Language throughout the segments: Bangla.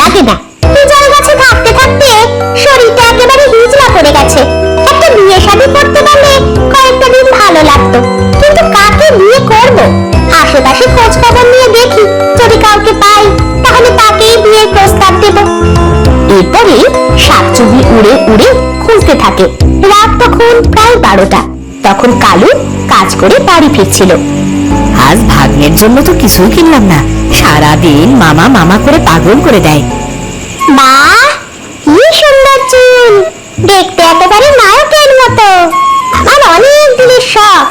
লাগে না। পিজার গাছে থাকতে থাকতে শরীরটা একেবারে হিজলা পড়ে গেছে। একটা বিয়ে শাদী করতে পারলে কয়েকটা দিন ভালো লাগতো। কিন্তু কাকে বিয়ে করব? আশেপাশে খোঁজ খবর নিয়ে দেখি যদি কাউকে পাই, তাহলে তাকেই বিয়ের প্রস্তাব দেব। এরপরে শাকচুবি উড়ে উড়ে খুঁজতে থাকে। রাত তখন প্রায় বারোটা। তখন কালু কাজ করে বাড়ি ফিরছিল। আজ ভাগ্নের জন্য তো কিছুই কিনলাম না। সারাদিন মামা মামা করে পাগল করে দেয়। মা কি সুন্দর চুল। দেখতে একেবারে নায়কের মতো। আমার অনেক দিনের শখ।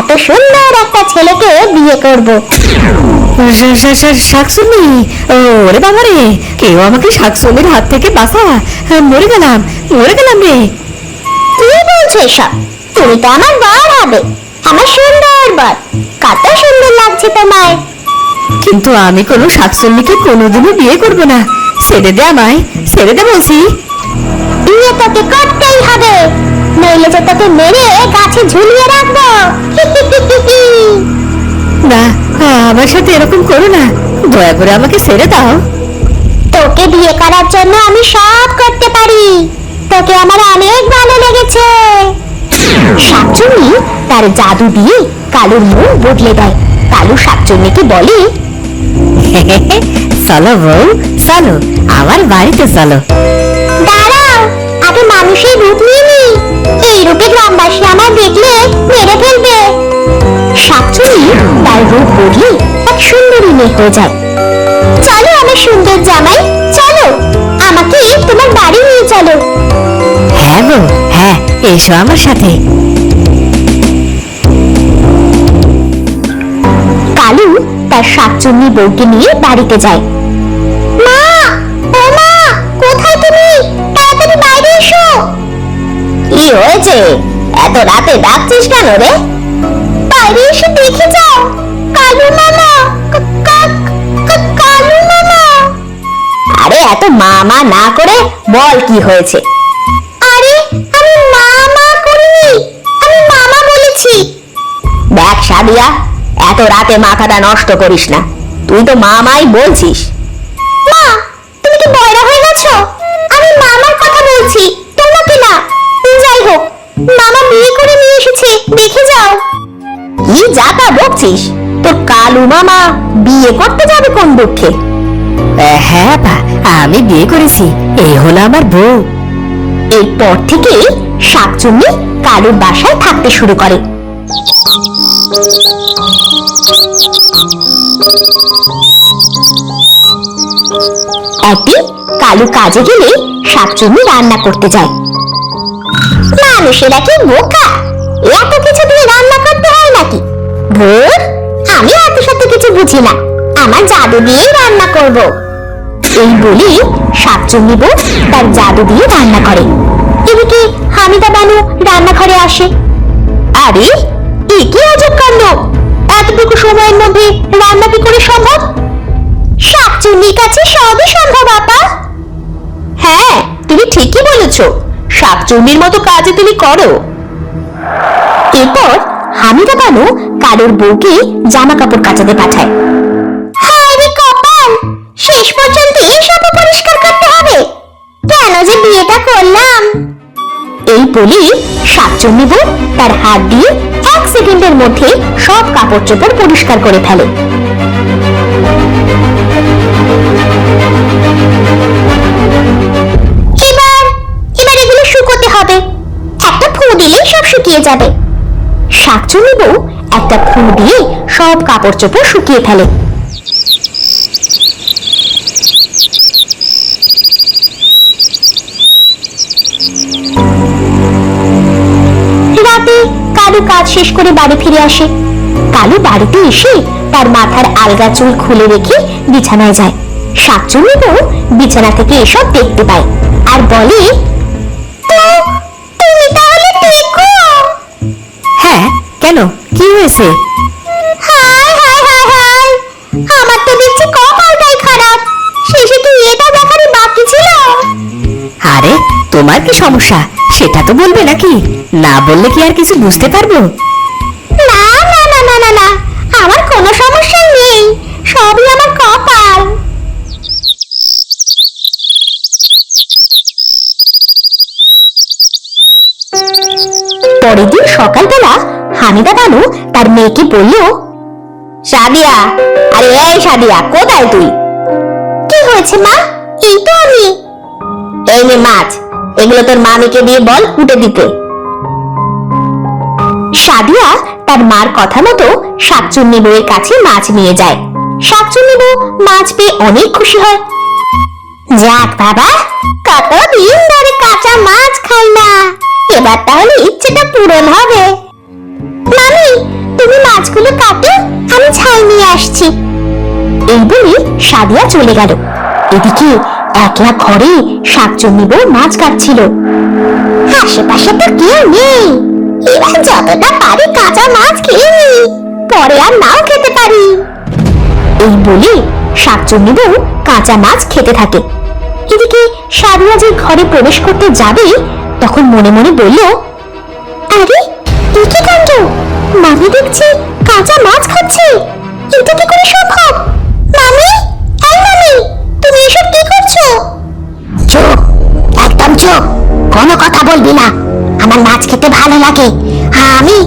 এত সুন্দর একটা ছেলেকে বিয়ে করব। শাকসুন্নি ওরে বাবা রে কেউ আমাকে শাকসুন্নির হাত থেকে বাঁচা। মরে গেলাম মরে গেলাম রে। কি বলছো এসব? তুমি তো আমার বর হবে আমার সুন্দর বর। কত সুন্দর লাগছে তোমায়। কিন্তু আমি কোনো শাকসুন্নিকে কোনোদিনও বিয়ে করব না। ছেড়ে দে আমায় ছেড়ে দে বলছি। বিয়ে তোকে করতেই হবে। নইলে যে তোকে মেরে গাছে ঝুলিয়ে রাখব। না আমার সাথে এরকম করো না। দয়া করে আমাকে ছেড়ে দাও। তোকে বিয়ে করার জন্য আমি সব করতে পারি। তোকে আমার অনেক ভালো লেগেছে। শাকচুন্নি তার জাদু দিয়ে কালুর মন বদলে দেয়। কালু শাকচুন্নিকে বলে চলো বউ চলো আমার বাড়িতে চলো। দাঁড়াও আগে মানুষের রূপ নিয়ে নি। এই রূপে গ্রামবাসী আমার দেখলে মেরে ফেলবে। শাকচুন্নি তার রূপ বদলে এক সুন্দরী মেয়ে হয়ে যায়। চলো আমার সুন্দর জামাই চলো আমাকে তোমার বাড়ি নিয়ে চলো। হ্যাঁ বউ হ্যাঁ এসো আমার সাথে। কালু তার শাকচুন্নি বউকে নিয়ে বাড়িতে যায়। মা, ও মা, কোথায় তুমি? তাড়াতাড়ি বাইরে এসো। কি হয়েছে? এত রাতে ডাকছিস কেন রে? বাইরে এসে দেখে যাও। কালু মামা আরে এত মামা না করে বল কি হয়েছে? দেখ সাদিয়া এত রাতে মাথাটা নষ্ট করিস না। তুই তো মামাই বলছিস। মা তুমি কি বড় হয়ে গেছো? আমি মামার কথা বলছি তোমাকে না? যাই হোক মামা বিয়ে করে নিয়ে এসেছে দেখে যাও। কি যাতা বকছিস? তোর কালু মামা বিয়ে করতে যাবে কোন দুঃখে? হ্যাঁ বা আমি বিয়ে করেছি এই হলো আমার বউ। এরপর থেকে শাকচুন্নি কালুর বাসায় থাকতে শুরু করে। একদিন কালু কাজে গেলে শাকচুন্নি রান্না করতে যায়। মানুষেরা কি বোকা? এত কিছু দিয়ে রান্না করতে হয় নাকি? ভোর আমি এত শত কিছু বুঝি না। আমার জাদু দিয়েই রান্না করব। এই বলে শাকচুন্নি বউ তার জাদু দিয়ে রান্না করে। এদিকে হামিদা বানু রান্নাঘরে আসে। আরে কি আজব কাণ্ড? এতটুকু সময়ের মধ্যে রান্না কি করে সম্ভব? শাকচুন্নির কাছে সবই সম্ভব, আপা। হ্যাঁ তুমি ঠিকই বলেছ। শাকচুন্নির মতো কাজে তুমি করো। এরপর হামিদা বানু কারোর বউকে জামা কাপড় কাচাতে পাঠায়। হায় রে কপাল! শেষ পর্যন্ত এসব পরিষ্কার করতে হবে। কেন যে বিয়েটা করলাম? এই বলে শাকচুন্নি বউ তার হাত দিয়ে এক সেকেন্ডের মধ্যে সব কাপড় চোপড় পরিষ্কার করে ফেলে। এবার এবার এগুলো শুকোতে হবে। একটা ফু দিলেই সব শুকিয়ে যাবে। শাকচুন্নি বউ একটা ফু দিয়ে সব কাপড় চোপড় শুকিয়ে ফেলে। কালু কাজ শেষ করে বাড়ি ফিরে আসে। কালু বাড়িতে এসে তার মাথার আলগা চুল খুলে রেখে বিছানায় যায়। শাকচুন্নি বউ বিছানা থেকে এসব দেখতে পায় আর বলে তুমি তাহলে দেখো। হ্যাঁ কেন? কি হয়েছে? হায় হায় হায় হায় আমার তো দেখছি কপালটাই খারাপ। শেষে কি এটা দেখারই বাকি ছিল? আরে তোমার কি সমস্যা? সেটা তো বলবে নাকি? না বললে কি আর কিছু বুঝতে পারব? না না না না না না। আমার কোনো সমস্যা নেই। সবই আমার কপাল। পরের দিন সকালবেলা হামিদা বানু তার মেয়েকে বলল সাদিয়া আরে এই সাদিয়া কোথায় তুই? কি হয়েছে মা? এই তো আমি। এই নে মাছ এগুলো তোর মামিকে দিয়ে বল কুটে দিতে। সাদিয়া তার মার কথা মতো শাকচুন্নি বউয়ের কাছে মাছ নিয়ে যায়। শাকচুন্নি বউ মাছ পেয়ে অনেক খুশি হয়। যাক বাবা, কতদিন ধরে কাঁচা মাছ খাই না। এবার তাহলে ইচ্ছেটা পূরণ হবে। মামি, তুমি মাছগুলো কাটো, আমি ছাই নিয়ে আসছি। এই বলে সাদিয়া চলে গেল। এদিকে একলা ঘরে শাকচুন্নি বউ মাছ কাটছিল। আশেপাশে তো কেউ নেই। এবার যতটা পারি কাঁচা মাছ খেয়ে। পরে আর নাও খেতে পারি। এই বলে শাকচুন্নি বউ কাঁচা মাছ খেতে থাকে। এদিকে সাদিয়া যে ঘরে প্রবেশ করতে যাবে, তখন মনে মনে বলল, আরে, এ কি কাণ্ড? মামি দেখছি কাঁচা মাছ খাচ্ছে। এটা কি করে সম্ভব? কোনো কথা বলবি না। আমার মাছ খেতে ভালো লাগে। আমি।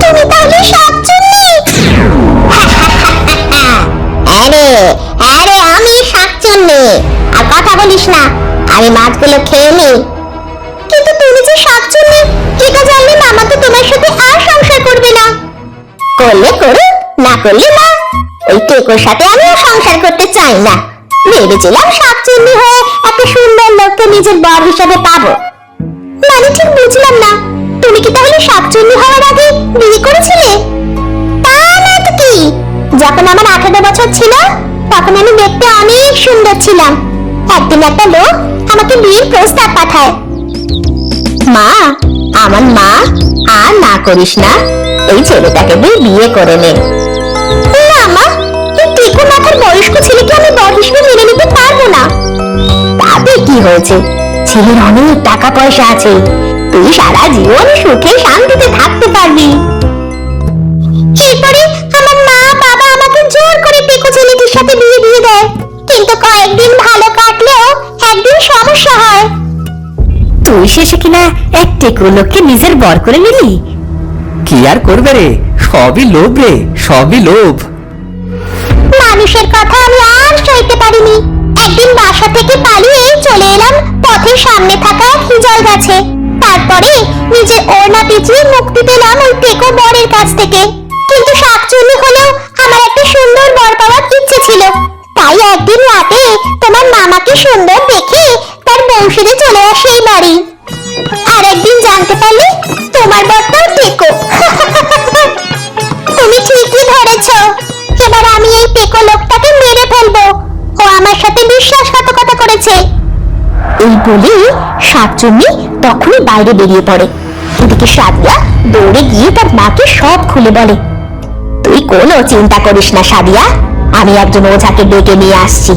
তুমি তাহলে শাকচুন্নি আরে আরে, আমি শাকচুন্নি আর কথা বলিস না, আমি মাছগুলো খেয়ে নি কিন্তু তুমি যে শাকচুন্নি এটা জানলে মামা তো তোমার সাথে আর সংসার করবে না। করলে করো না করলে না। ওই টেকোর সাথে আমিও সংসার করতে চাই না। ভেবেছিলাম শাকচুন্নি হয়ে একটা লোককে নিজের বর হিসাবে পাবো। মানে ঠিক বুঝলাম না। তুমি কি তাহলে শাকচুন্নি হওয়ার আগে বিয়ে করেছিলে? তা না তো কি? যখন আমার আঠারো বছর ছিল, তখন আমি দেখতে অনেক সুন্দর ছিলাম। একদিন একটা লোক আমাকে বিয়ের প্রস্তাব পাঠায়। মা, আমার মা, আর না করিস না, এই ছেলেটাকে তুই বিয়ে করে নে। না মা, এই টেকো মাথার বয়স্ক ছেলেকে আমি বর হিসেবে মেনে হয়েছে। ছেলের অনেক টাকা পয়সা আছে। তুই সারা জীবন সুখে শান্তিতে থাকতে পারবি। এরপরে আমার মা বাবা আমাকে জোর করে টেকো ছেলেটির সাথে বিয়ে দিয়ে দেয়। কিন্তু কয়েকদিন ভালো কাটলেও একদিন সমস্যা হয়। তুই শেষে কিনা এক টেকো লোককে নিজের বর করে নিলি? কি আর করবে রে? সবই লোভ রে সবই লোভ। মানুষের কথা আমি আর সইতে পারিনি। একদিন বাসা থেকে পালিয়ে চলে এলাম পথের সামনে থাকা এক হিজল গাছে। তারপরে নিজের ওড়না পিছিয়ে মুক্তি পেলাম ওই টেকো বরের কাছ থেকে। কিন্তু শাকচুনি হলেও আমার একটা সুন্দর বর পাওয়ার ইচ্ছে ছিল। তাই একদিন রাতে তোমার মামাকে সুন্দর দেখে তার বংশীতে চলে আসে এই বাড়ি। এই বলে শাকচুন্নি তখনই বাইরে বেরিয়ে পড়ে। এদিকে সাদিয়া দৌড়ে গিয়ে তার মাকে সব খুলে বলে, তুই কোনো চিন্তা করিস না সাদিয়া, আমি একজন ওঝাকে ডেকে নিয়ে আসছি।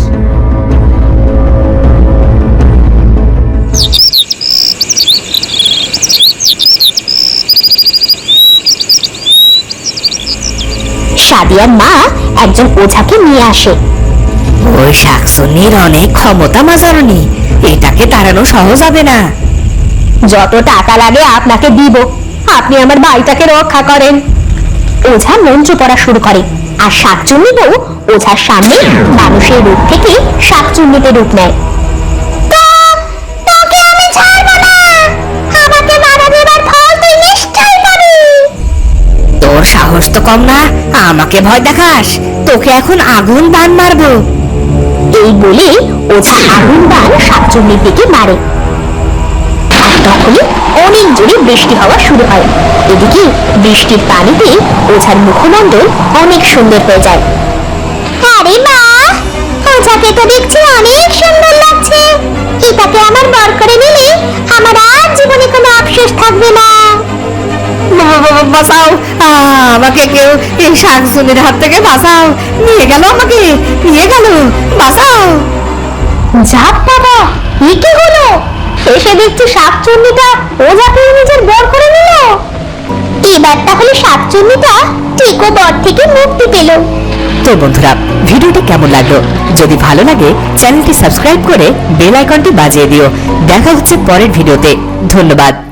সাদিয়ার মা একজন ওঝাকে নিয়ে আসে। ওই শাকসুন্নির অনেক ক্ষমতা মাজারনি এটাকে তাড়ানো সহজ হবে না। যত টাকা লাগে আপনাকে দিব। আপনি আমার ভাইটাকে রক্ষা করেন। ওঝা মন্ত্র পড়া শুরু করে। আর শাকচুন্নি বউ ওঝার সামনে মানুষের রূপ থেকে শাকচুন্নিতে রূপ নেয়। তোকে আমি ছাড়বো না। আমাকে বাধা দেবার ফল তুই নিশ্চয়ই পাবি। তোর সাহস তো কম না আমাকে ভয় দেখাস। তোকে এখন আগুন বান মারবো। এই বলে ওঝা আগুন বান শাকচুন্নির দিকে মারে। তখনই অনেক জোরে বৃষ্টি হওয়া শুরু হয়। এদিকে বৃষ্টির পানিতে ওঝার মুখমণ্ডল অনেক সুন্দর হয়ে যায়। আরে মা, ওঝাকে তো দেখছি অনেক সুন্দর লাগছে। এটাকে আমার বর করে নিলে আমার আর জীবনে কোনো আফসোস থাকবে না। বাবা, বাঁচাও। আমাকে কেউ এই শাকসুন্নির হাত থেকে বাঁচাও। নিয়ে গেল আমাকে নিয়ে গেল বাঁচাও। যাক বাবা এ কি হলো? এসে দেখছি শাকচুন্নিটা ওঝাকে নিজের বর করে নিল। এবার তাহলে শাকচুন্নিটা টিকো বর থেকে মুক্তি পেল। তো বন্ধুরা ভিডিওটি কেমন লাগল? যদি ভালো লাগে চ্যানেলটি সাবস্ক্রাইব করে বেল আইকনটি বাজিয়ে দিও। দেখা হচ্ছে পরের ভিডিওতে। ধন্যবাদ।